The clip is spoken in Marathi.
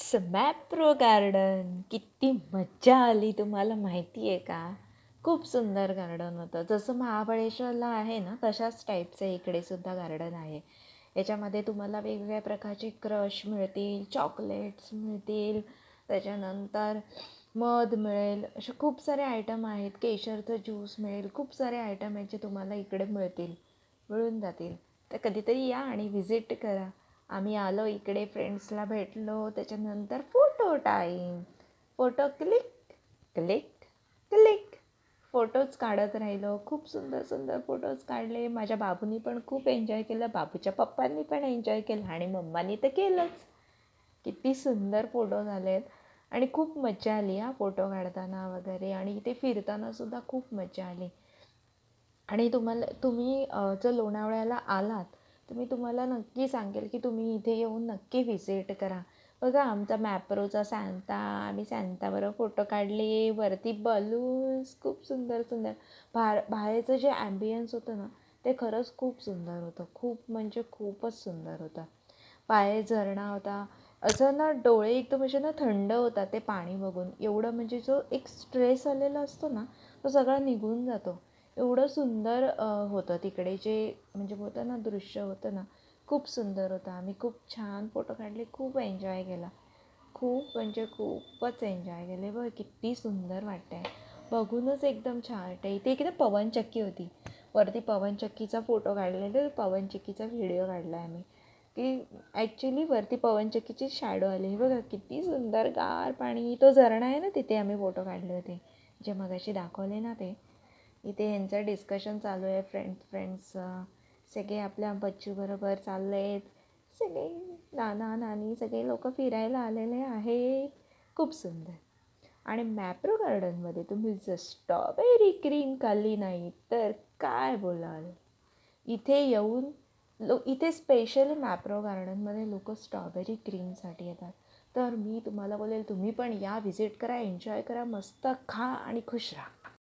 इट्स मॅप्रो गार्डन किती मज्जा आली तुम्हाला माहिती आहे का? खूप सुंदर गार्डन होतं. जसं महाबळेश्वरला आहे ना तशाच टाईपचं इकडे सुद्धा गार्डन आहे. याच्यामध्ये तुम्हाला वेगवेगळ्या प्रकारचे क्रश मिळतील चॉकलेट्स मिळतील त्याच्यानंतर मध मिळेल असे खूप सारे आयटम आहेत. केशरचं ज्यूस मिळेल खूप सारे आयटम आहेत जे तुम्हाला इकडे मिळतील मिळून जातील. तर कधीतरी या आणि व्हिजिट करा. आम्ही आलो इकडे फ्रेंड्सला भेटलो त्याच्यानंतर photo time photo click click click photos काढत राहिलो. खूप सुंदर सुंदर फोटोज काढले. माझ्या बाबूनी पण खूप एन्जॉय केलं. बाबूच्या पप्पांनी पण एन्जॉय केलं. आणि मम्मानी तर केलंच. किती सुंदर फोटो झालेत. आणि खूप मजा आली हा फोटो काढताना वगैरे. आणि इथे फिरताना सुद्धा खूप मजा आली. आणि तुम्हाला तुम्ही जर लोणावळ्याला आलात तर मी तुम्हाला नक्की सांगेल की तुम्ही इथे येऊन नक्की व्हिजिट करा. बघा आमचा मॅप्रोचा सॅन्ता आम्ही सॅन्ताबरोबर फोटो काढले. वरती बलून्स खूप सुंदर सुंदर. बाहेर बाहेरचं जे ॲम्बियन्स होतं ना ते खरंच खूप सुंदर होतं. खूप म्हणजे खूपच सुंदर होतं. बाहेर झरणा होता. असं ना डोळे एकदम असे ना थंड होतात ते पाणी बघून. एवढं म्हणजे जो एक स्ट्रेस आलेला असतो ना तो सगळा निघून जातो. एवढं सुंदर होतं तिकडे जे म्हणजे होतं ना दृश्य होतं ना खूप सुंदर होतं. आम्ही खूप छान फोटो काढले खूप एन्जॉय केला. खूप म्हणजे खूपच एन्जॉय केले. बघ किती सुंदर वाटतंय. बघूनच एकदम छान वाटतं इथे एकदम पवनचक्की होती. वरती पवनचक्कीचा फोटो काढलेला पवनचक्कीचा व्हिडिओ काढला आहे आम्ही. की ॲक्च्युली वरती पवनचक्कीची शॅडो आली हे बघा किती सुंदर गार पाणी. तो झरणा आहे ना तिथे आम्ही फोटो काढले होते. जे मगाशी दाखवले ना ते. इथे यांचं डिस्कशन चालू आहे फ्रेंड फ्रेंड्स सगळे आपल्या बच्चूबरोबर चालले आहेत सगळे नाना नानी सगळे लोक फिरायला आलेले आहेत. खूप सुंदर. आणि मॅप्रो गार्डनमध्ये तुम्ही जर स्ट्रॉबेरी क्रीम खाल्ली नाही तर काय बोलाल? इथे येऊन लो इथे स्पेशली मॅप्रो गार्डनमध्ये लोक स्ट्रॉबेरी क्रीमसाठी येतात. तर मी तुम्हाला बोलेल तुम्ही पण या व्हिजिट करा एन्जॉय करा मस्त खा आणि खुश राहा.